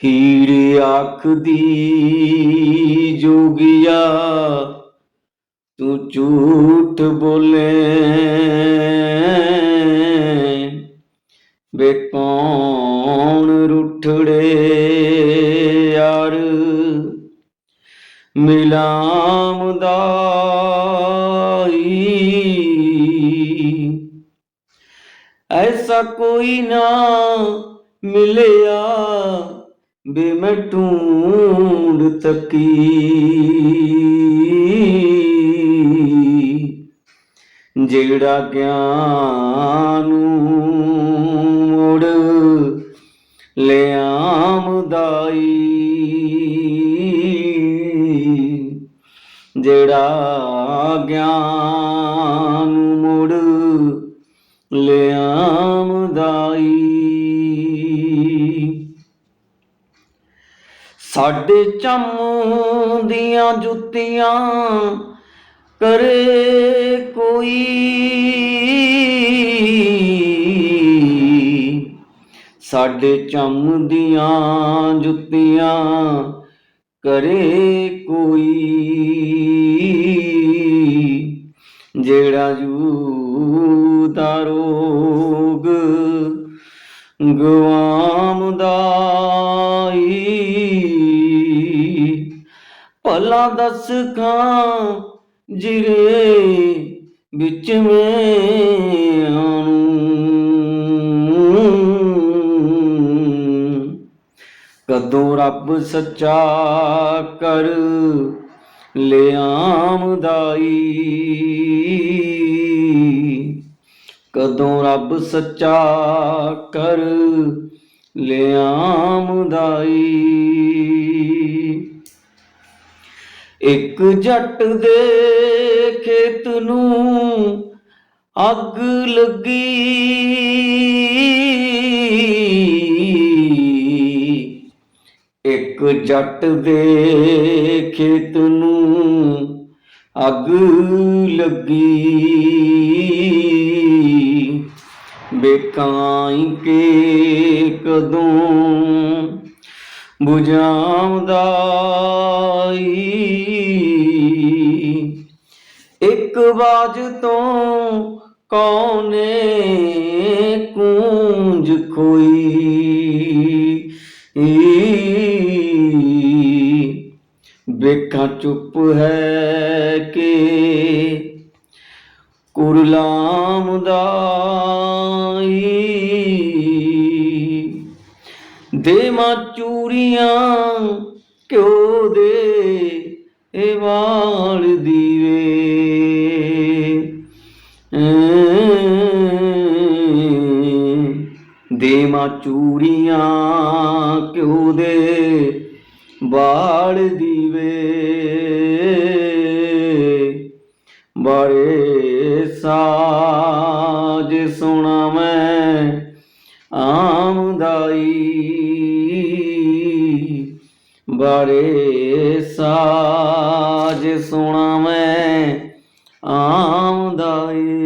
হিরে আখদি যোগিয়া তু চুট বলে ਯਾਰ ਮਿਲਾਮਦਾਈ ਐਸਾ ਕੋਈ ਨਾ ਮਿਲਿਆ ਬੇ ਮੈਂ ਢੂੰਡ ਤੱਕੀ। ਜਿਹੜਾ ਗਿਆਨ ਨੂੰ ਮੁੜ ਜਿਹੜਾ ਗਿਆਨ ਨੂੰ ਮੁੜ ਲਿਆਮਦਾਈ। ਸਾਡੇ ਚੰਮ ਦੀਆਂ ਜੁੱਤੀਆਂ ਕਰੇ ਕੋਈ। ਸਾਡੇ ਚੰਮ ਦੀਆਂ ਜੁੱਤੀਆਂ ਕਰੇ ਕੋਈ। ਜਿਹੜਾ ਜੂ ਦਾ ਰੋਗ ਗਵਾਮਦਾਈ ਭਲਾ ਦਸ ਖਾਂ ਜਿਰੇ ਵਿੱਚ ਮੈਂ ਆਣੂ ਕਦੋਂ ਰੱਬ ਸੱਚਾ ਕਰ ਲਿਆਮਦਾਈ ਕਦੋਂ ਰੱਬ ਸੱਚਾ ਕਰ ਲਿਆਮਦਾਈ ਇੱਕ ਜੱਟ ਦੇ ਖੇਤ ਨੂੰ ਅੱਗ ਲੱਗੀ। ਜੱਟ ਦੇ ਖੇਤ ਨੂੰ ਅੱਗ ਲੱਗੀ। ਬੇਕਾਈ ਕੇ ਕਦੋਂ ਬੁਝਾਉਂਦਾਈ। ਇੱਕ ਬਾਜ ਤੋਂ ਕੌਨੇ ਕੂੰਜ ਖੋਈ ਵੇਖਾਂ ਚੁੱਪ ਹੈ ਕਿ ਕੁਰਲਾਮ ਕੁਰਲਾਮਦਾਈ ਦੇਵਾਂ ਚੂਰੀਆਂ ਕਿਉ ਦੇ ਏ ਵਾਲ ਦੀਵੇ। ਦੇਵਾਂ ਚੂਰੀਆਂ ਕਿਉ ਦੇ ਬਾੜ ਦੀਵੇ। ਬਾਰੇ ਸਾਜ ਸੁਣਾ ਮੈਂ ਆਮਦਾਈ। ਬਾਰੇ ਸਾਜ ਸੁਣਾ ਮੈਂ ਆਮ ਆਮਦਾਈ।